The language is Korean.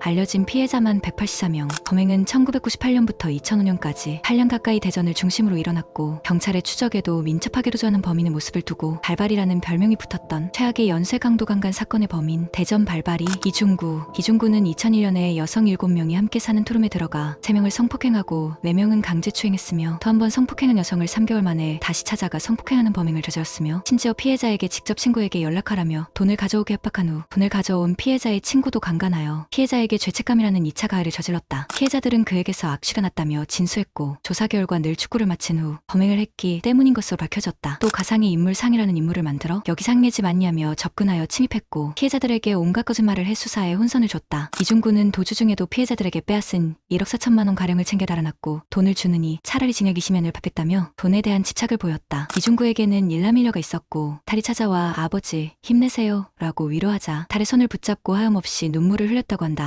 알려진 피해자만 184명. 범행은 1998년부터 2005년까지 8년 가까이 대전을 중심으로 일어났고 경찰의 추적에도 민첩하게 도전하는 범인의 모습을 두고 발발이라는 별명이 붙었던 최악의 연쇄 강도 강간 사건의 범인 대전 발발이 이중구. 이중구는 2001년에 여성 7명이 함께 사는 투룸에 들어가 3명을 성폭행하고 4명은 강제 추행했으며 또 한 번 성폭행한 여성을 3개월 만에 다시 찾아가 성폭행하는 범행을 저질렀으며 심지어 피해자에게 직접 친구에게 연락하라며 돈을 가져오게 협박한 후 돈을 가져온 피해자의 친구도 강간하여 피해자 에게 죄책감이라는 2차 가해를 저질렀다. 피해자들은 그에게서 악취가 났다며 진술했고 조사 결과 늘 축구를 마친 후 범행을 했기 때문인 것으로 밝혀졌다. 또 가상의 인물 상이라는 인물을 만들어 여기 상의 집 맞냐며 접근하여 침입했고 피해자들에게 온갖 거짓말을 해 수사에 혼선을 줬다. 이중구는 도주 중에도 피해자들에게 빼앗은 1억 4천만 원 가량을 챙겨 달아났고 돈을 주느니 차라리 징역 20년을 받겠다며 돈에 대한 집착을 보였다. 이중구에게는 일남일녀가 있었고 달이 찾아와 아버지 힘내세요 라고 위로하자 달의 손을 붙잡고 하염없이 눈물을 흘렸다고 한다.